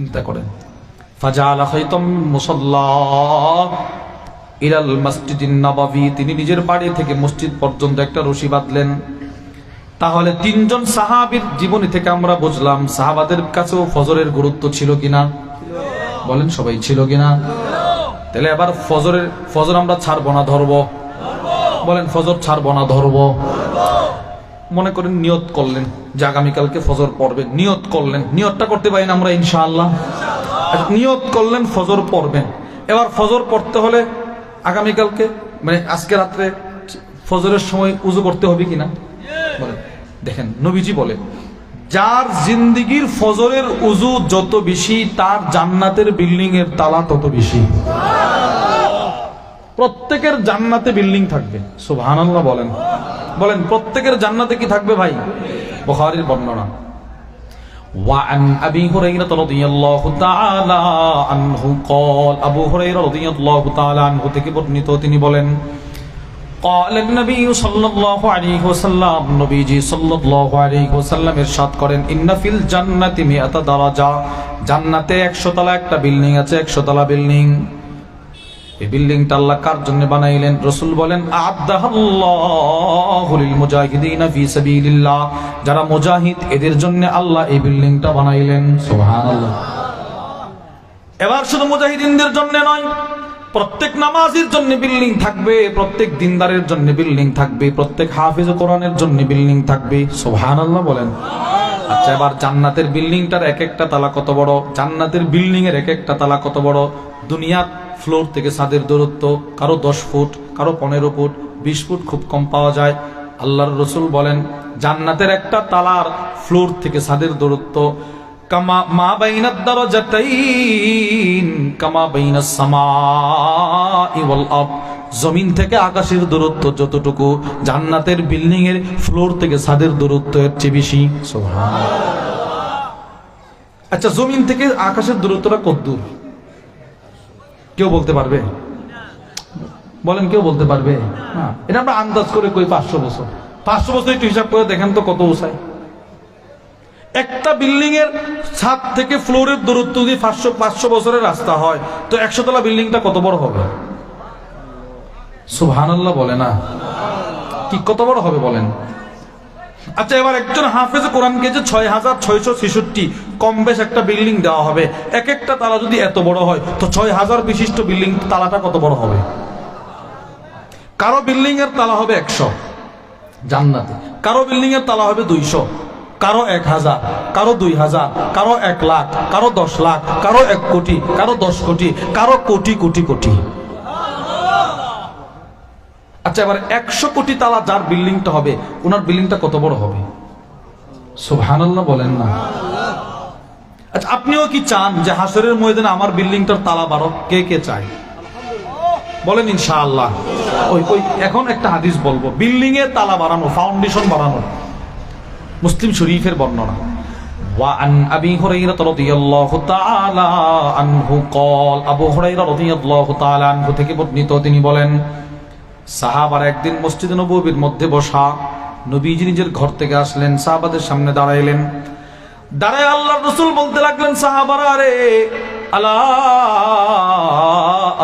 চিন্তা করেন। ফাজাল খাইতম মুসাল্লা নবাবী, তিনি নিজের বাড়ি থেকে মসজিদ পর্যন্ত একটা রশি বাঁধলেন। তাহলে তিনজন সাহাবীর জীবনী থেকে আমরা বুঝলাম, সাহাবাদের কাছেও ফজরের গুরুত্ব ছিল কিনা বলেন, সবাই ছিল কিনা তাহলে এবার ফজরের, ফজর আমরা ছাড়বো না, ধরবো? বলেন, ফজর ছাড়বো না, ধরবো? মনে করেন নিয়ত করলেন যে আগামীকালকে ফজর পড়বেন। নিয়ত করলেন। নিয়তটা করতে পারি না আমরা ইনশাআল্লাহ। আচ্ছা, নিয়ত করলেন ফজর পড়বেন। এবার ফজর পড়তে হলে আগামীকালকে মানে আজকে রাত্রে ফজরের সময় উজু করতে হবে কিনা? বলেন। দেখেন নবীজি বলে যার জিন্দিগির ফজরের উজু যত বেশি তার জান্নাতের বিল্ডিং এর তালা তত বেশি। প্রত্যেকের জান্নাতে বিল্ডিং থাকবে। সুবহানাল্লাহ বলেন। বলেন প্রত্যেকের জান্নাতে কি থাকবে ভাই বুখারীর বর্ণনা وعن أبي هريرة رضي الله تعالى عنه قال أبو هريرة رضي الله تعالى عنه থেকে বর্ণিত তিনি বলেন قال النبي صلى الله عليه وسلم নবীজি صلى الله عليه وسلم ইরশাদ করেন إن في الجنة 100 درجة জান্নাতে 100 তলা একটা বিল্ডিং আছে 100 তলা বিল্ডিং আল্লাহ যারা মুজাহিদ, এদের জন্য আল্লাহ এই বিল্ডিংটা বানাইলেন। এবার শুধু মুজাহিদিনদের জন্য নয়, প্রত্যেক নামাজির জন্য বিল্ডিং থাকবে, প্রত্যেক দিনদারের জন্য বিল্ডিং থাকবে, প্রত্যেক হাফিজ কোরআনের জন্য বিল্ডিং থাকবে। সুবহানাল্লাহ বলেন। আচ্ছা এবার জান্নাতের বিল্ডিংটার এক একটা তালা কত বড়? জান্নাতের বিল্ডিং এর এক একটা তালা কত বড়? দুনিয়ার ফ্লোর থেকে ছাদের দূরত্ব, কারও দশ ফুট, কারও পনেরো ফুট, বিশ ফুট খুব কম পাওয়া যায়। আল্লাহর রসুল বলেন, জান্নাতের একটা তালার ফ্লোর থেকে ছাদের দূরত্ব। কামা, মা বাইনাদ দারাজাতাইন, কামা বাইনাস সামাই ওয়াল আরদ। জমিন থেকে আকাশের দূরত্ব যতটুকু, জান্নাতের বিল্ডিং এর ফ্লোর থেকে ছাদের দূরত্ব এর চেয়ে বেশি। আচ্ছা জমিন থেকে আকাশের দূরত্বটা কত দূর? কেউ বলতে পারবে? বলেন, কেউ বলতে পারবে? এটা আমরা আন্দাজ করে কই পাঁচশো বছর। পাঁচশো বছর একটু হিসাব করে দেখেন তো কত উঁচায় একটা বিল্ডিং এর ছাদ থেকে ফ্লোরের দূরত্ব যদি পাঁচশো পাঁচশো বছরের রাস্তা হয়, তো একশো তলা বিল্ডিংটা কত বড় হবে? সুবহানাল্লাহ বলে না। কি কত বড় হবে বলেন? আচ্ছা এবার একজন হাফেজ কোরআনকে যে ছয় হাজার ছয়শো ছেষট্টি, কম বেশ একটা বিল্ডিং দেওয়া হবে। এক একটা তালা যদি এত বড় হয়, তো ছয় হাজার বিশিষ্ট বিল্ডিং তালাটা কত বড় হবে? কারও বিল্ডিং এর তালা হবে একশো। জান্নাতে। কারও বিল্ডিং এর তালা হবে দুইশো। কারও এক হাজার, কারও দুই হাজার, কারও এক লাখ, কারও দশ লাখ, কারও এক কোটি, কারও দশ কোটি, কারও কোটি কোটি কোটি। আচ্ছা এবার একশো কোটি তালা যার বিল্ডিংটা হবে ওনার বিল্ডিংটা কত বড় হবে সুবহানাল্লাহ বলেন না আচ্ছা আপনিও কি চান যে হাসরের ময়দানে আমার বিল্ডিংটার তালা বারো কে কে চায় বলেন ইনশাআল্লাহ ওই ওই এখন একটা হাদিস বলবো বিল্ডিং এর তালা বাড়ানো ফাউন্ডেশন বাড়ানো মুসলিম শরীফের বর্ণনা وعن أبي هريرة رضي الله تعالى عنه قال আবু হুরাইরা রাদিয়াল্লাহু তাআলা আনহু থেকে বর্ণিত তিনি বলেন সাহাবার একদিন মসজিদ নববীর মধ্যে বসা নবীজি নিজের ঘর থেকে আসলেন, সাহাবাদের সামনে দাঁড়াইলেন। দাঁড়ায় আল্লাহর রাসূল বলতে লাগলেন, সাহাবারা আলা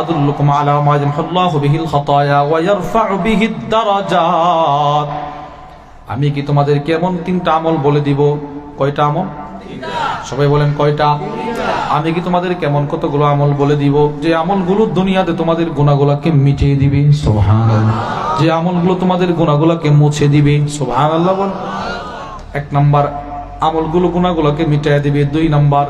আদুল্লুকুম আলা মা ইয়ামহুল্লাহু বিহিল খাতায়া ওয়া ইয়ারফা'ু বিহিদ দারাজাত। আমি কি তোমাদেরকে এমন তিনটা আমল বলে দিব? কয়টা আমল? সবাই বলেন কয়টা? আমি কি তোমাদের কেমন কতগুলো আমল বলে দিব? যে আমলগুলো দুনিয়াতে তোমাদের গুণাগুলাকে মিটিয়ে দিবে, সুবহানাল্লাহ। যে আমলগুলো তোমাদের গুণাগুলাকে মুছে দিবে, সুবহানাল্লাহ বল। এক নাম্বার, আমলগুলো গুণাগুলাকে মিটিয়ে দিবে। দুই নাম্বার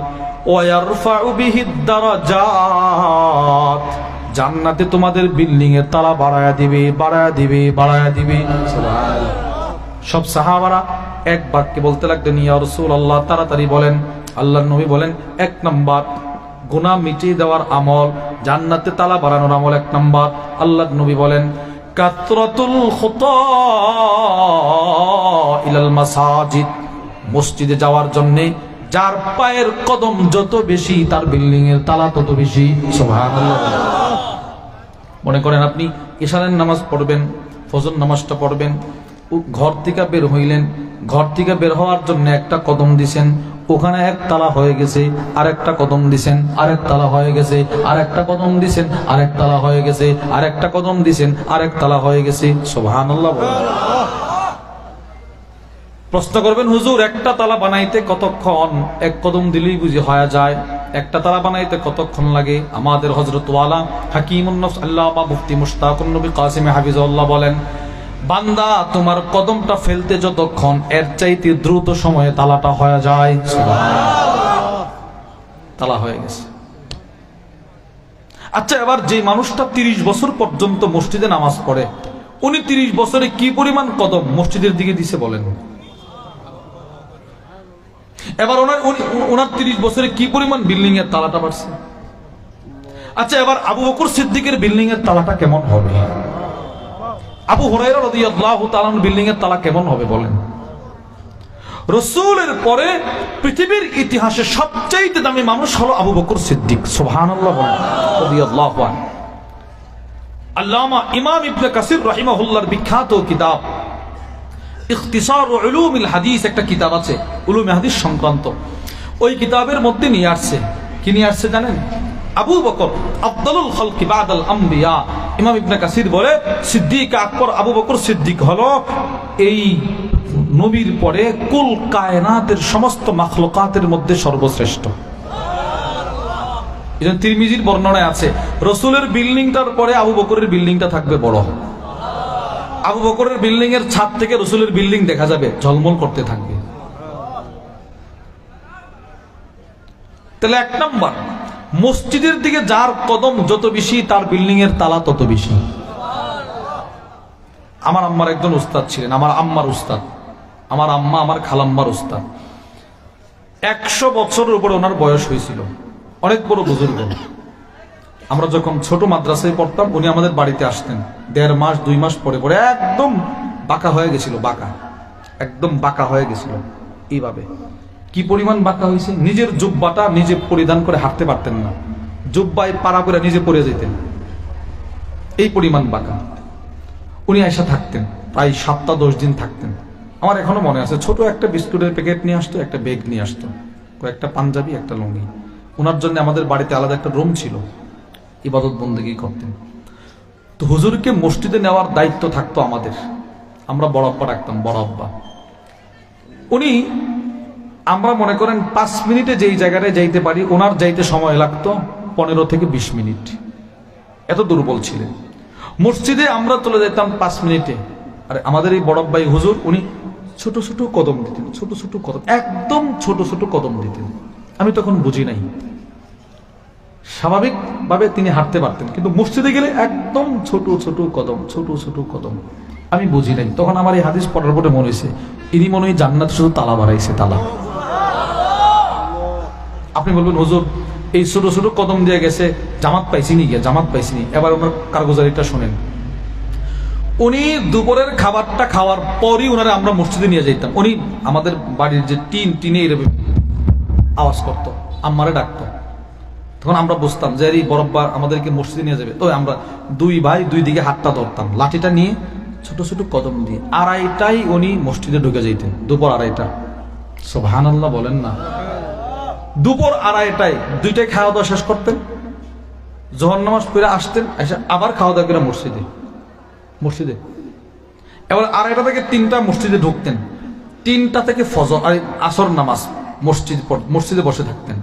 জান্নাতে তোমাদের বিল্ডিং এর তালা বাড়ায়া দিবে বাড়ায়া দিবে বাড়ায়া দিবে সব সাহাবারা এক বাক্যে বলতে লাগলেন, ইয়া আল্লাহ তাড়াতাড়ি বলেন আল্লাহ নবী বলেন, এক নম্বর, গুনাহ মিটিয়ে দেওয়ার আমল, জান্নাতে তালা বাড়ানোর আমল এক নম্বর। আল্লাহ নবী বলেন, কাতরাতুল ইলাল মাসাজিদ। মসজিদে যাওয়ার জন্য যার পায়ের কদম যত বেশি, তার বিল্ডিং এর তালা তত বেশি। মনে করেন আপনি ইশারের নামাজ পড়বেন, ফজর নামাজটা পড়বেন ঘর থেকে বের হইলেন, ঘর থেকে বের হওয়ার জন্য একটা কদম দিছেন ওখানে এক তালা হয়ে গেছে, আরেকটা কদম দিছেন, আরেক তালা হয়ে গেছে, আরেকটা কদম দিছেন, আরেক তালা হয়ে গেছে, আরেকটা কদম দিছেন, আরেক তালা হয়ে গেছে। বলেন। প্রশ্ন করবেন, হুজুর, একটা তালা বানাইতে কতক্ষণ? এক কদম দিলেই বুঝি হয়ে যায়। একটা তালা বানাইতে কতক্ষণ লাগে? আমাদের হজরত ওয়ালা হাকিমুন নফস আল্লাহ মুফতি মুশতাকুন নবী কাসিমে হাফিজাল্লাহ বলেন বান্দা, তোমার কদমটা ফেলতে যতক্ষণ, এর চাইতে দ্রুত সময়ে তালাটা হয়ে যায়। তালা হয়ে গেছে। আচ্ছা এবার যে মানুষটা তিরিশ বছর পর্যন্ত মসজিদে নামাজ পড়ে, উনি তিরিশ বছরে কি পরিমাণ কদম মসজিদের দিকে দিছে বলেন? এবার ওনার ওনার তিরিশ বছরে কি পরিমাণ বিল্ডিং এর তালাটা বাড়ছে? আচ্ছা এবার আবু বকর সিদ্দিকের বিল্ডিং এর তালাটা কেমন হবে? আবু হুরাইরা রাদিয়াল্লাহু তাআলা বিল্ডিং এর তালা কেমন হবে বলেন? রসুলের পরে পৃথিবীর ইতিহাসে সবচাইতে দামি মানুষ হলো আবু বকর সিদ্দিক, সুবহানাল্লাহ রাদিয়াল্লাহু আনহু। আল্লামা ইমাম ইবনে কাসির রাহিমাহুল্লাহর বিখ্যাত কিতাব, ইখতিসার উলুমিল হাদিস একটা কিতাব আছে, উলুমে হাদিস সংক্রান্ত। ওই কিতাবের মধ্যে নিয়ে আসছে। কি নিয়ে আসছে জানেন? আবু বকর, আফদালুল খালকি বাদাল আম্বিয়া। ইমাম ইবনে কাসির বলে, সিদ্দিক আকবর আবু বকর সিদ্দিক হলো এই নবীর পরে কুল কায়নাতের সমস্ত মাখলুকাতের মধ্যে সর্বশ্রেষ্ঠ। তিরমিজির বর্ণনায় আছে, রসুলের বিল্ডিংটার পরে আবু বকরের বিল্ডিংটা থাকবে বড়। আবু বকরের বিল্ডিং এর ছাদ থেকে রসুলের বিল্ডিং দেখা যাবে, ঝলমল করতে থাকবে। তাহলে এক নম্বর মসজিদের দিকে যার কদম যত বেশি, তার বিল্ডিং এর তালা তত বেশি। আমার আম্মার একজন উস্তাদ ছিলেন, আমার আম্মার উস্তাদ। আমার আম্মা, আমার খালাম্মার উস্তাদ। একশো বছরের উপরে ওনার বয়স হয়েছিল। অনেক বড় বুজুর্গ। আমরা যখন ছোট মাদ্রাসায় পড়তাম, উনি আমাদের বাড়িতে আসতেন। দেড় মাস, দুই মাস পরে পরে একদম বাঁকা হয়ে গেছিল, বাঁকা। একদম বাঁকা হয়ে গেছিল, এইভাবে। কি পরিমাণ বাঁকা হয়েছে? নিজের জুব্বাটা নিজে পরিধান করে হাঁটতে পারতেন না। জুব্বায় পাড়া করে নিজে পরে যেতেন। এই পরিমাণ বাঁকা। উনি আয়সা থাকতেন, প্রায় সাতটা দশ দিন থাকতেন। আমার এখনও মনে আছে, ছোট একটা বিস্কুটের প্যাকেট নিয়ে আসতো, একটা বেগ নিয়ে আসতো, কয়েকটা পাঞ্জাবি, একটা লুঙ্গি। ওনার জন্য আমাদের বাড়িতে আলাদা একটা রুম ছিল। ইবাদত বন্দেগি করতেন। তো হুজুরকে মসজিদে নেওয়ার দায়িত্ব থাকতো আমাদের। আমরা বড় আব্বা রাখতাম বড় আব্বা। উনি আমরা মনে করেন পাঁচ মিনিটে যেই জায়গাটায় যাইতে পারি, ওনার যাইতে সময় লাগতো পনেরো থেকে বিশ মিনিট। এত দুর্বল ছিলেন। মসজিদে আমরা চলে যেতাম পাঁচ মিনিটে। আর, আমাদের এই বড় ভাই হুজুর, উনি ছোট ছোট কদম দিতেন, ছোট ছোট কদম, একদম ছোট ছোট কদম দিতেন। আমি তখন বুঝি নাই। স্বাভাবিকভাবে তিনি হাঁটতে পারতেন, কিন্তু মসজিদে গেলে একদম ছোট ছোট কদম, ছোট ছোট কদম। আমি বুঝি নাই। তখন আমার এই হাদিস পড়ার পরে মনে হয়েছে, ইনি মনে হয় জান্নাত শুধু তালা বাড়াইছে, তালা। আপনি বলবেন, হুজুর, এই ছোট ছোট কদম দিয়ে গেছে, জামাত পাইছিনি গিয়ে, জামাত পাইছিনি এবার ওনার কারগুজারিটা শোনেন। উনি দুপুরের খাবারটা খাওয়ার পরই ওনারা আমরা মসজিদে নিয়ে যেতাম উনি আমাদের বাড়ির যে টিন, টিনে এরকম আওয়াজ করতো, আম্মারে ডাকতো। তখন আমরা বুঝতাম যে এই বরব্বার আমাদেরকে মসজিদে নিয়ে যাবে। তো আমরা দুই ভাই দুই দিকে হাতটা ধরতাম, লাঠিটা নিয়ে ছোট ছোট কদম দিয়ে। আড়াইটাই উনি মসজিদে ঢুকে যেতেন দুপুর আড়াইটা। সোভান বলেন না। দুপুর আড়াইটায় দুইটাই খাওয়া দাওয়া শেষ করতেন। জহর নামাজ পড়ে আসতেন, এসে আবার খাওয়া দাওয়া করে মসজিদে। মসজিদে। এবার আড়াইটা থেকে তিনটা মসজিদে ঢুকতেন। তিনটা থেকে ফজর আসর নামাজ মসজিদ মসজিদে বসে থাকতেন।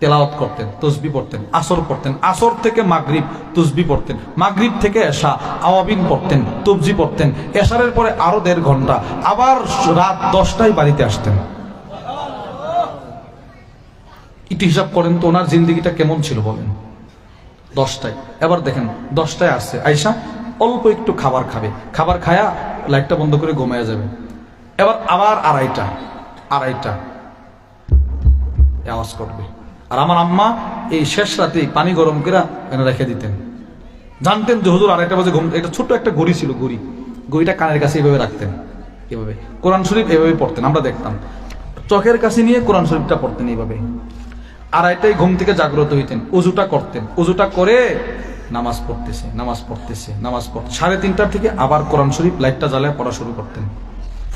তেলাওয়াত করতেন, তসবি পড়তেন, আসর পড়তেন। আসর থেকে মাগরিব তসবি পড়তেন। মাগরিব থেকে এশা আওয়াবিন পড়তেন, তবজি পড়তেন। এশারের পরে আরও দেড় ঘণ্টা। আবার রাত দশটায় বাড়িতে আসতেন। একটু হিসাব করেন তো ওনার জিন্দিগিটা কেমন ছিল বলেন। দশটায়। এবার দেখেন, দশটায় আসছে। আয়সা অল্প একটু খাবার খাবে। খাবার খায়া লাইটটা বন্ধ করে ঘুমায়া যাবে। এবার আবার আড়াইটা আড়াইটা। আওয়াজ করবে। আর আমার আম্মা এই শেষ রাতে পানি গরম করে রেখে দিতেন। জানতেন যে হুজুর আড়াইটা বাজে ঘুম, এটা ছোট্ট একটা ঘড়ি ছিল, ঘড়ি। ঘড়িটা কানের কাছে এভাবে রাখতেন, এভাবে। কোরআন শরীফ এভাবে পড়তেন, আমরা দেখতাম। চোখের কাছে নিয়ে কোরআন শরীফটা পড়তেন এইভাবে। আড়াইটাই ঘুম থেকে জাগ্রত হইতেন। উজুটা করতেন। উজুটা করে নামাজ পড়তেছে নামাজ পড়তেছে, নামাজ পড়তে সাড়ে তিনটার থেকে আবার কোরআন শরীফ লাইটটা জ্বালায় পড়া শুরু করতেন।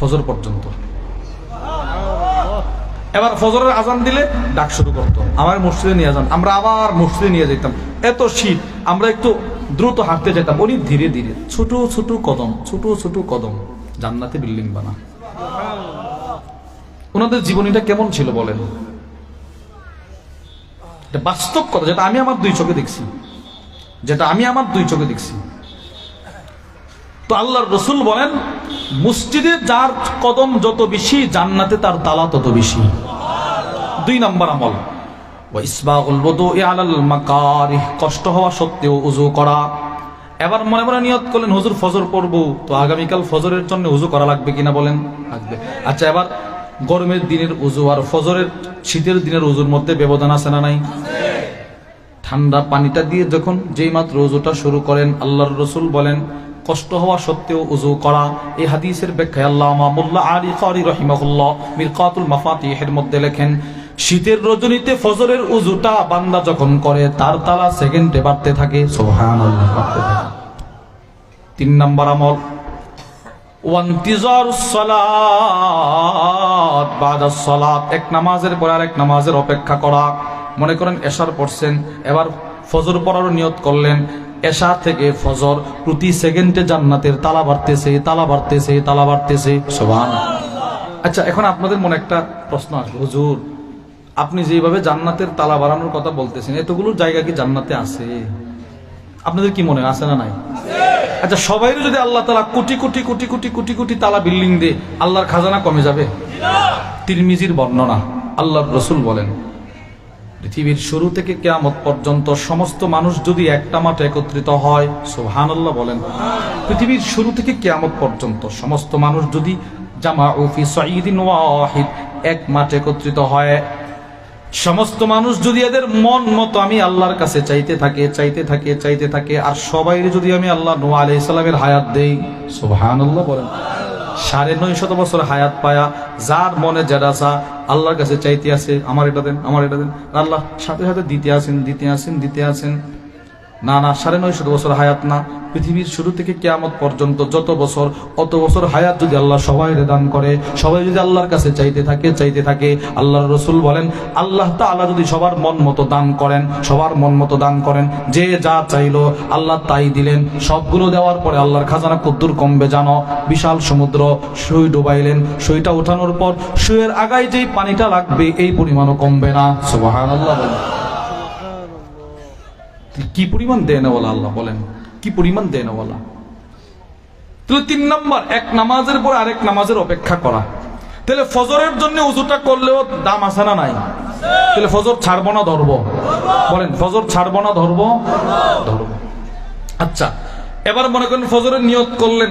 ফজর পর্যন্ত। এবার ফজরের আজান দিলে ডাক শুরু করতো। আমার মসজিদে নিয়ে যান। আমরা আবার মসজিদে নিয়ে যেতাম। এত শীত, আমরা একটু দ্রুত হাঁটতে যেতাম। উনি ধীরে ধীরে, ছোট ছোট কদম, ছোট ছোট কদম, জান্নাতে বিল্ডিং বানা। ওনাদের জীবনীটা কেমন ছিল বলেন? এটা বাস্তব কথা, যেটা আমি আমার দুই চোখে দেখছি। যেটা আমি আমার দুই চোখে দেখছি। তো আল্লাহর রসুল বলেন, মসজিদে যার কদম যত বেশি, জান্নাতে তার তালা তত বেশি। দুই নম্বর আমল। কষ্ট হওয়া সত্ত্বেও উজু করা। এবার মনে মনে নিয়ত করলেন, হুজুর ফজর পড়ব। তো আগামীকাল ফজরের জন্য উজু করা লাগবে কিনা বলেন? লাগবে। আচ্ছা এবার গরমের দিনের উজু আর ফজরের শীতের দিনের উজুর মধ্যে ব্যবধান আছে না নাই? ঠান্ডা পানিটা দিয়ে যখন যেই মাত্র উজুটা শুরু করেন, আল্লাহর রসুল বলেন, কষ্ট হওয়া সত্ত্বেও উজু করা। এই হাদিসের ব্যাখ্যায় আল্লামা মোল্লা আলী কারি রহিমাহুল্লাহ মিরকাতুল মাফাতিহের মধ্যে লেখেন, শীতের রজনীতে ফজরের উজুটা বান্দা যখন করে, তার তালা সেকেন্ডে বাড়তে থাকে। থাকে। তিন নম্বর আমল ওয়ান্তিজার সালাত, বাদা সালাত, এক নামাজের পর আরেক নামাজের অপেক্ষা করা। মনে করেন এশার পড়ছেন, এবার ফজর পড়ারও নিয়ত করলেন। এশা থেকে ফজর প্রতি সেকেন্ডে জান্নাতের তালা বাড়তেছে তালা বাড়তেছে তালা বাড়তেছে। সোভান আচ্ছা এখন আপনাদের মনে একটা প্রশ্ন আসবে হুজুর, আপনি যেভাবে জান্নাতের তালা বাড়ানোর কথা বলতেছেন, এতগুলো জায়গা কি জান্নাতে আছে? আপনাদের কি মনে আছে না নাই? আচ্ছা সবাই যদি আল্লাহ তালা কোটি কোটি কোটি কোটি কোটি কোটি তালা বিল্ডিং দে আল্লাহর খাজানা কমে যাবে? তিরমিজির বর্ণনা আল্লাহ রসুল বলেন, পৃথিবীর শুরু থেকে কেয়ামত পর্যন্ত সমস্ত মানুষ যদি একটা মাঠে একত্রিত হয় সোহান আল্লাহ বলেন, পৃথিবীর শুরু থেকে কেয়ামত পর্যন্ত সমস্ত মানুষ যদি জামা ওফি সঈদিন ওয়াহিদ এক মাঠে একত্রিত হয় সমস্ত মানুষ যদি এদের মন মতো আমি আল্লাহর কাছে চাইতে থাকে চাইতে থাকে চাইতে থাকে, আর সবাই যদি আমি আল্লাহ নোয়া আলি ইসলামের হায়াত দেই সোহান আল্লাহ বলেন। সাড়ে নয় শত বছর হায়াত পায়া, যার মনে যারা আল্লাহর কাছে চাইতে আছে, আমার এটা দেন, আমার এটা দেন। আল্লাহ সাথে সাথে দিতে আসেন দিতে আসেন দিতে আসেন। না না, সাড়ে নয় শত বছর হায়াত না। পৃথিবীর শুরু থেকে কেয়ামত পর্যন্ত যত বছর, অত বছর হায়াত যদি আল্লাহ সবাই দান করে, সবাই যদি আল্লাহর কাছে চাইতে থাকে চাইতে থাকে, আল্লাহর রসুল বলেন, আল্লাহ তাআলা যদি সবার মন মতো দান করেন, সবার মন মতো দান করেন, যে যা চাইলো আল্লাহ তাই দিলেন। সবগুলো দেওয়ার পরে আল্লাহর খাজানা কদ্দুর কমবে, জানো? বিশাল সমুদ্র, সুই ডুবাইলেন। সুইটা ওঠানোর পর সুয়ের আগায় যেই পানিটা লাগবে, এই পরিমাণও কমবে না। সুবহানাল্লাহ বলেন। কি পরিমাণ বলা আল্লাহ বলেন? কি পরিমাণ বলা তাহলে তিন নম্বর, এক নামাজের পর আরেক নামাজের অপেক্ষা করা। তাহলে ফজরের জন্য উজুটা করলেও দাম আছে না নাই? তাহলে ফজর ছাড়বো না, ধরবো? বলেন, ফজর ছাড়বো না, ধরবো? ধরবো। আচ্ছা এবার মনে করেন ফজরের নিয়ত করলেন,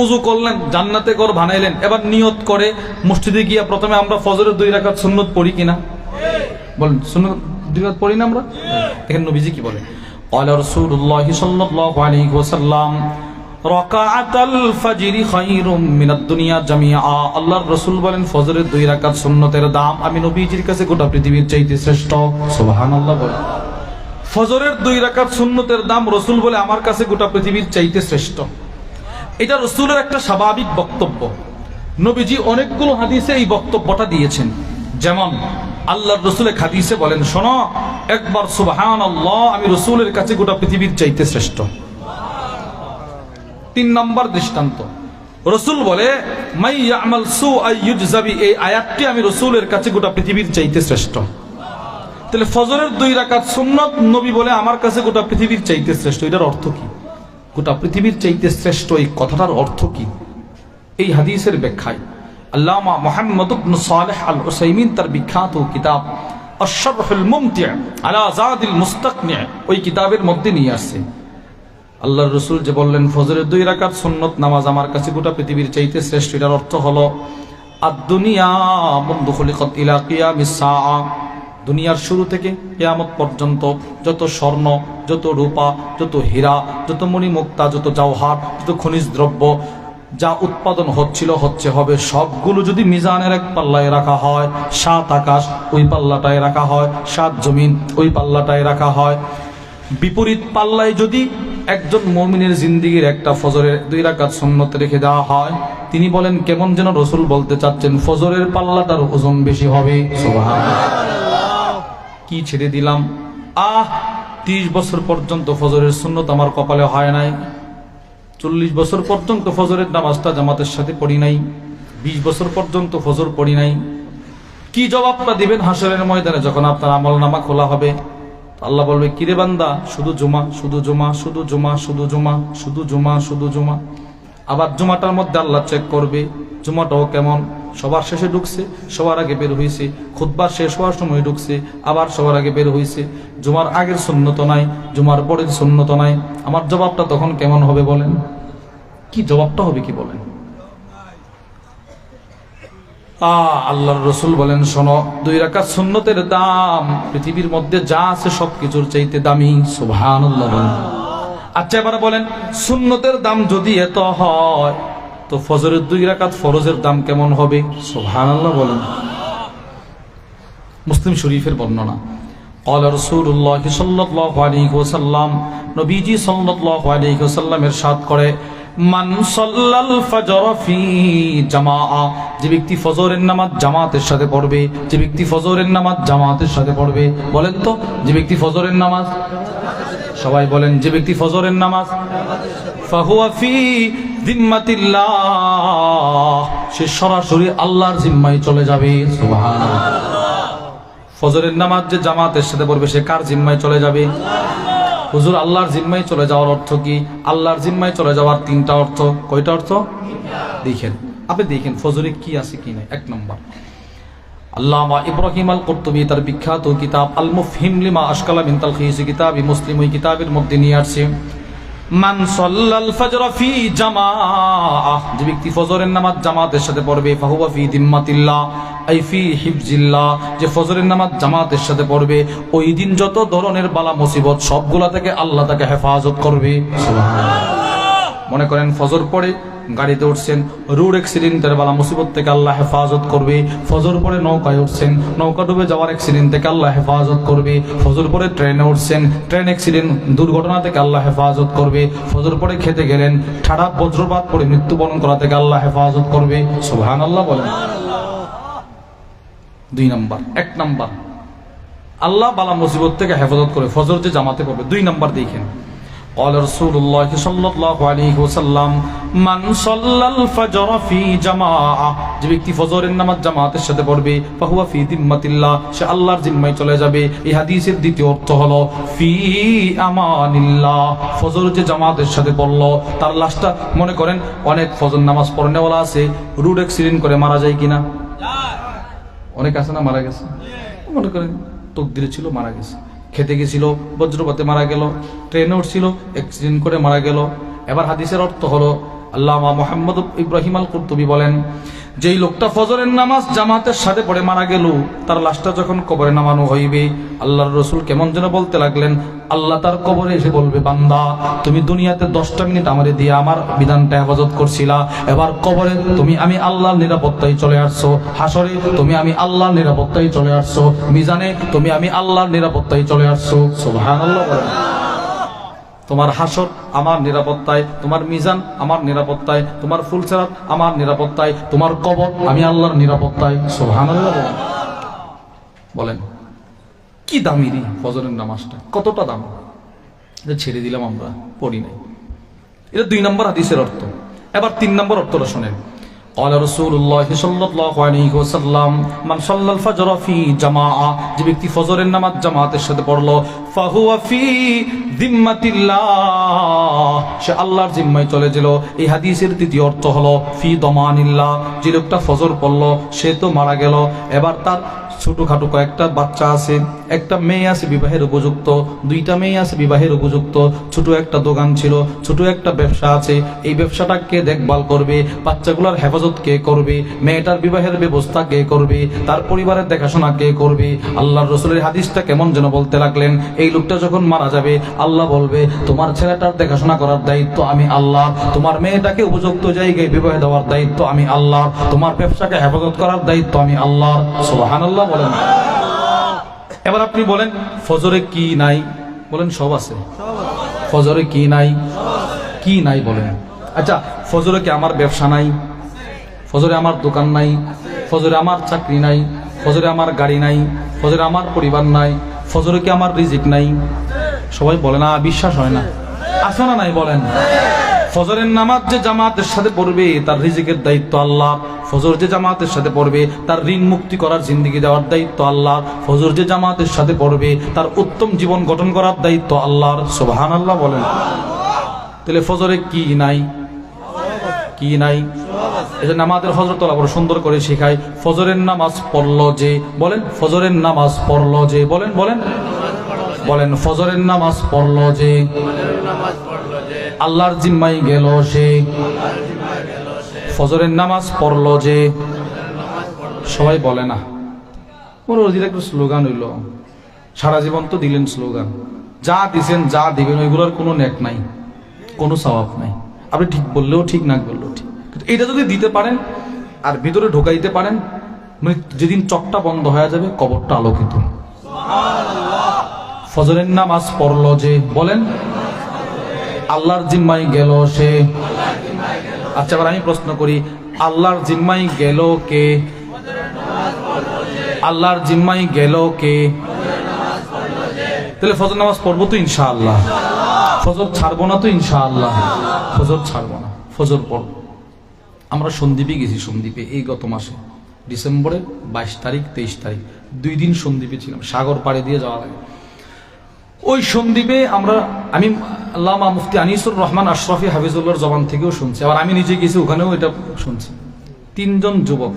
উজু করলেন, জান্নাতে কর বানাইলেন। এবার নিয়ত করে মসজিদে গিয়া প্রথমে আমরা ফজরের দুই রাকাত সুন্নত পড়ি কিনা? বলেন, সুন্নত দুই রাকাত পড়ি না আমরা? এখানে নবীজি কি বলে? قال رسول الله صلى الله عليه وسلم ركعت الفجر خير من الدنيا جميعا আল্লাহর রাসূল বলেন ফজরের দুই রাকাত সুন্নতের দাম আমি নবীজির কাছে গোটা পৃথিবীর চাইতে শ্রেষ্ঠ সুবহানাল্লাহ বলেন ফজরের দুই রাকাত সুন্নতের দাম রসুল বলে আমার কাছে গোটা পৃথিবীর চাইতে শ্রেষ্ঠ এটা রসুলের একটা স্বাভাবিক বক্তব্য নবীজি অনেকগুলো হাদিসে এই বক্তব্যটা দিয়েছেন যেমন আল্লাহর রসুলের হাদিসে বলেন, শোনো, একবার সুবাহান আল্লাহ আমি রসুলের কাছে গোটা পৃথিবীর চাইতে শ্রেষ্ঠ। তিন নম্বর দৃষ্টান্ত। রসুল বলে, মাই ইয়ামাল সু আইয়ুজজাবি এই আয়াতটি আমি রসুলের কাছে গোটা পৃথিবীর চাইতে শ্রেষ্ঠ। তাহলে ফজরের দুই রাকাত সুন্নত নবী বলে আমার কাছে গোটা পৃথিবীর চাইতে শ্রেষ্ঠ, এটার অর্থ কি? গোটা পৃথিবীর চাইতে শ্রেষ্ঠ এই কথাটার অর্থ কি? এই হাদিসের ব্যাখ্যায়। আল্লামা মোহাম্মদ সালেহ আল উসাইমিন তার বিখ্যাত কিতাব আশরাহুল মুমতি আলা জাদিল মুস্তাকনি ওই কিতাবের মধ্যে নিয়ে আসছে। আল্লাহর রসুল যে বললেন, ফজরের দুই রাকাত সুন্নত, নামাজ আমার কাছে গোটা পৃথিবীর চাইতে শ্রেষ্ঠ, এটার অর্থ হলো, আদ-দুনিয়া মুনদু খুলিকাত ইলা কিয়ামিস সাআ। দুনিয়ার শুরু থেকে কেয়ামত পর্যন্ত যত স্বর্ণ, যত রূপা, যত হীরা, যত মণিমুক্তা, যত জওহার, যত খনিজ দ্রব্য যা উৎপাদন হচ্ছিল হচ্ছে হবে সবগুলো যদি মিজানের এক পাল্লায় রাখা হয়, সাত আকাশ ওই পাল্লাটায় রাখা হয়, সাত জমিন ওই পাল্লাটায় রাখা হয়। বিপরীত পাল্লায় যদি একজন মমিনের জিন্দিগির একটা ফজরের দুই রাকাত সুন্নত রেখে দেওয়া হয়, তিনি বলেন, কেমন যেন রসুল বলতে চাচ্ছেন, ফজরের পাল্লাটার ওজন বেশি হবে। কি ছেড়ে দিলাম? আহ, ত্রিশ বছর পর্যন্ত ফজরের সুন্নত আমার কপালে হয় নাই। চল্লিশ বছর পর্যন্ত ফজরের নামাজটা জামাতের সাথে পড়ি নাই, বিশ বছর পর্যন্ত ফজর পড়ি নাই। কি জবাবটা দিবেন হাসরের ময়দানে যখন আপনার আমল নামা খোলা হবে? আল্লাহ বলবে, কিরে বান্দা, শুধু জুমা শুধু জুমা শুধু জুমা শুধু জুমা শুধু জুমা শুধু জুমা। আবার জুমাটার মধ্যে আল্লাহ চেক করবে জুমাটাও কেমন? সবার শেষে ঢুকছে, সবার আগে বের হয়েছে খুদবার শেষ হওয়ার সময় ঢুকছে, আবার সবার আগে বের হয়েছে জুমার আগের সুন্নত নাই, জুমার পরের সুন্নত নাই। আমার জবাবটা তখন কেমন হবে বলেন? কি জবাবটা হবে কি বলেন? আল্লাহর রসুল বলেন, শোনো, দুই রাকাত সুন্নতের দাম, পৃথিবীর মধ্যে যা আছে সবকিছুর চাইতে দামি সুবহান আচ্ছা এবার বলেন, সুন্নতের দাম যদি এত হয় তো ফজরের দুই রাকাত ফরজের দাম কেমন হবে সুবহান বলেন মুসলিম শরীফের বর্ণনা قال رسول الله صلى الله عليه وسلم নবীজি সাল্লাল্লাহু আলাইহি ওয়াসাল্লাম ارشاد করে মান সাল্লাল ফজর ফি জামাআ যে ব্যক্তি ফজরের নামাজ জামাতের সাথে পড়বে যে ব্যক্তি ফজরের নামাজ জামাতের সাথে পড়বে বলেন তো যে ব্যক্তি ফজরের নামাজ সবাই বলেন যে ব্যক্তি ফজরের নামাজ ফাহুয়া ফি সে সরাসরি আল্লাহর জিম্মায় চলে যাবে। ফজরের নামাজ যে জামাতের সাথে পড়বে, সে কার জিম্মায় চলে যাবে? হুজুর, আল্লাহর জিম্মায় চলে যাওয়ার অর্থ কি? আল্লাহর জিম্মায় চলে যাওয়ার তিনটা অর্থ। কয়টা অর্থ? দেখেন। আপনি দেখেন ফজরে কি আছে কি নাই। এক নম্বর। আল্লামা ইব্রাহিম আল কর্তবী তার বিখ্যাত কিতাব আল মুফহিম লিমা আশকালা মিন তালখিস কিতাব মুসলিম ওই কিতাবের মধ্যে নিয়ে আসছে। মান সাল্লাল ফজর ফি জামাআহ। যে ব্যক্তি ফজরের নামাজ জামাতের সাথে পড়বে ফাহুয়া ফি দিম্মাতিল্লাহ আই ফি হিফজিল্লাহ। যে ফজরের নামাজ জামাতের সাথে পড়বে ওই দিন যত ধরনের বালা মুসিবত সবগুলা থেকে আল্লাহ তাকে হেফাজত করবে। মনে করেন ফজর পড়ে গাড়িতে উঠছেন, রোড অ্যাক্সিডেন্টের বালা মুসিবত থেকে আল্লাহ হেফাজত করবে। ফজর পরে নৌকায় উঠছেন, নৌকা ডুবে যাওয়ার অ্যাক্সিডেন্ট থেকে আল্লাহ হেফাজত করবে। ফজর পরে ট্রেনে উঠছেন, ট্রেন অ্যাক্সিডেন্ট দুর্ঘটনা থেকে আল্লাহ হেফাজত করবে। ফজর পরে খেতে গেলেন, ঠাড়া বজ্রপাত পরে মৃত্যুবরণ করা থেকে আল্লাহ হেফাজত করবে। সুবহান আল্লাহ বলেন। দুই নাম্বার, এক নাম্বার। আল্লাহ বালা মুসিবত থেকে হেফাজত করে ফজর যে জামাতে পড়বে, দুই নাম্বার দেখেন। قال رسول الله صلى الله عليه وسلم من صلى الفجر في جماعة যে ব্যক্তি ফজরের নামাজ জামাতের সাথে পড়বে ফাহুয়া ফি দিম্মাতিল্লাহ সে আল্লাহর জিম্মায় চলে যাবে এই হাদিসের দ্বিতীয় অর্থ হলো ফি আমানিল্লাহ ফজর যে জামাতের সাথে পড়লো তার লাশটা মনে করেন অনেক ফজর নামাজ পড়নেওয়ালা আছে রুড অ্যাক্সিডেন্ট করে মারা যায় কিনা অনেক আছে না মারা গেছে মনে করেন তকদিরে ছিল মারা গেছে খেতে গেছিল, বজ্রপাতে মারা গেল ট্রেনে উঠছিল অ্যাক্সিডেন্ট করে মারা গেল। এবার হাদিসের অর্থ হলো, আল্লামা মোহাম্মদ ইব্রাহিম আল কুর্তুবি বলেন যেই লোকটা ফজরের নামাজ জামাতের সাথে পড়ে মারা গেল, তার লাশটা যখন কবরে নামানো হইবে, আল্লাহর রসুল কেমন যেন বলতে লাগলেন, আল্লাহ তার কবরে এসে বলবে, বান্দা, তুমি দুনিয়াতে দশটা মিনিট আমারে দিয়ে আমার বিধানটা হেফাজত করছিলা, এবার কবরে তুমি আমি আল্লাহর নিরাপত্তায় চলে আসছো হাসরে তুমি আমি আল্লাহর নিরাপত্তায় চলে আসছো, মিজানে তুমি আমি আল্লাহর নিরাপত্তায় চলে আসছো সুবহানাল্লাহ বলেন। তোমার হাসর আমার নিরাপত্তায়, তোমার মিজান আমার নিরাপত্তায়, তোমার ফুলসেরাত আমার নিরাপত্তায়, তোমার কবর আমি আল্লাহর নিরাপত্তায়। সোহান। বলেন, কি দামি রে ফজরের নামাজটা, কতটা দাম? এটা ছেড়ে দিলাম আমরা, পড়ি নাই। এটা দুই নম্বর হাদিসের অর্থ। এবার তিন নম্বর অর্থটা শোনেন। قال رسول الله صلى الله عليه وسلم من صلى الفجر في جماعة যে ব্যক্তি ফজরের নামাজ জামাতের সাথে পড়লো ফাহুয়া ফি দিম্মাতিল্লাহ সে আল্লাহর জিম্মায় চলে গেল এই হাদিসের তৃতীয় অর্থ হলো ফি দমানিল্লাহ যে লোকটা ফজর পড়লো সে তো মারা গেল এবার তার ছোটখাটো কয়েকটা বাচ্চা আছে একটা মেয়ে আছে বিবাহের উপযুক্ত দুইটা মেয়ে আছে বিবাহের উপযুক্ত ছোট একটা দোকান ছিল ছোট একটা ব্যবসা আছে এই ব্যবসাটা কে দেখভাল করবে বাচ্চাগুলোর হেফাজত কে করবে? মেয়েটার বিবাহের ব্যবস্থা কে করবে? তার পরিবারের দেখাশোনা কে করবে? আল্লাহর রসুলের হাদিসটা কেমন যেন বলতে লাগলেন। এই লোকটা যখন মারা যাবে, আল্লাহ বলবে, তোমার ছেলেটার দেখাশোনা করার দায়িত্ব আমি আল্লাহ। তোমার মেয়েটাকে উপযুক্ত জায়গায় বিবাহ দেওয়ার দায়িত্ব আমি আল্লাহ। তোমার ব্যবসাকে হেফাজত করার দায়িত্ব আমি আল্লাহ। সোহান আল্লাহ বলেন। এবার আপনি বলেন, ফজরে কি নাই? বলেন, সব আছে। ফজরে কি নাই? কি নাই বলেন। আচ্ছা ফজরে কি আমার ব্যবসা নাই? ফজরে আমার দোকান নাই, ফজরে আমার চাকরি নাই, ফজরে আমার গাড়ি নাই, ফজরে আমার পরিবার নাই, ফজরে কি আমার রিজিক নাই? সবাই বলে না, বিশ্বাস হয় না। আছে না নাই বলেন? ফজরের নামাজ যে জামাতের সাথে পড়বে, তার রিজিকের দায়িত্ব আল্লাহ। ফজর যে জামাতের সাথে পড়বে, তার ঋণ মুক্তি করার জিন্দিগি দেওয়ার দায়িত্ব আল্লাহ। ফজর যে জামাতের সাথে পড়বে, তার উত্তম জীবন গঠন করার দায়িত্ব আল্লাহর। সুবহান আল্লাহ বলেন। তাহলে ফজরে কি নাই? কি নাই? এই জন্য আমাদের হজরত বড় সুন্দর করে শেখায়, ফজরের নামাজ পড়ল যে, বলেন, ফজরের নামাজ পড়ল যে, বলেন বলেন। বলেন, ফজরের নামাজ পড়ল যে, আল্লাহর জিম্মাই গেল সে। ফজরের নামাজ পড়ল যে, সবাই বলে না। ওর ওদিকে একটা স্লোগান হইল। সারা জীবন তো দিলেন স্লোগান। যা দিছেন, যা দিবেন, ওইগুলোর কোনো নেক নাই, কোনো স্বভাব নাই। আপনি ঠিক বললেও ঠিক না বললেও ঠিক। এটা যদি দিতে পারেন আর ভিতরে ঢোকাইতে পারেন মানে যেদিন চকটা বন্ধ হয়ে যাবে, কবরটা আলোকিত। ফজরের নামাজ পড়ল যে, বলেন, আল্লাহর জিম্মাই গেল সে। আচ্ছা এবার আমি প্রশ্ন করি, আল্লাহর জিম্মাই গেল কে? আল্লাহর জিম্মাই গেল কে? তাহলে ফজর নামাজ পড়ব তো ইনশাআল্লাহ। ফজর ছাড়বো না তো ইনশাআল্লাহ। ফজর ছাড়বো না, ফজর পড়ব। আমরা সন্দীপে গেছি সন্দীপে এই গত মাসে। ডিসেম্বরের বাইশ তারিখ, তেইশ তারিখ। দুই দিন সন্দীপে ছিলাম, সাগর পাড়ে দিয়ে যাওয়া লাগে। ওই সন্দীপে আমরা, আমি আল্লামা মুফতি আনিসুর রহমান আশরাফি হাফিজুল্লাহর জবান থেকেও শুনছি। আবার আমি নিজে গেছি, ওখানেও এটা শুনছি। তিনজন যুবক,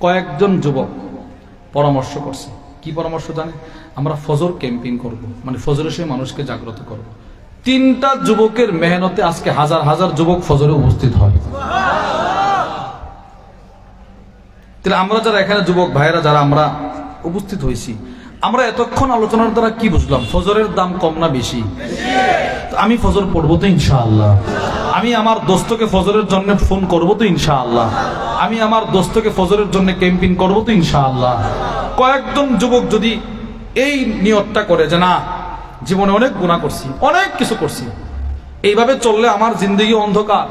কয়েকজন যুবক পরামর্শ করছে। কি পরামর্শ জানে? আমরা ফজর ক্যাম্পিং করব মানে ফজরে সে মানুষকে জাগ্রত করব। তিনটা যুবকের মেহনতে আজকে হাজার হাজার যুবক ফজরে উপস্থিত হয়। তাহলে আমরা যারা এখানে যুবক ভাইয়েরা, যারা আমরা উপস্থিত হয়েছি, আমরা এতক্ষণ আলোচনার দ্বারা কি বুঝলাম? ফজরের দাম কম না বেশি? আমি ফজর পড়ব তো ইনশাআল্লাহ। আমি আমার দোস্তকে ফজরের জন্য ফোন করব তো ইনশাআল্লাহ। আমি আমার দোস্তকে ফজরের জন্য ক্যাম্পিং করব তো ইনশাআল্লাহ। কয়েকজন যুবক যদি এই নিয়তটা করে যে না জীবনে অনেক গুণা করছি, অনেক কিছু করছি। এইভাবে চললে আমার জিন্দগি অন্ধকার,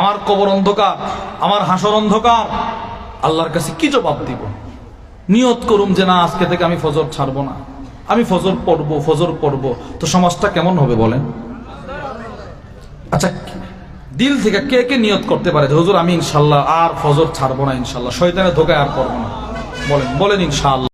আমার কবর অন্ধকার, আমার হাসর অন্ধকার। আল্লাহর কাছে কি জবাব দিব? নিয়ত করুম যে না, আজকে থেকে আমি ফজর ছাড়বো না। আমি ফজর পড়ব ফজর পড়ব। তো সমাজটা কেমন হবে বলেন? আচ্ছা দিল থেকে কে কে নিয়ত করতে পারে যে, হুজুর, আমি ইনশাল্লাহ আর ফজর ছাড়বো না ইনশাল্লাহ, শয়তানের ধোকায় আর করব না। বলেন বলেন ইনশাআল্লাহ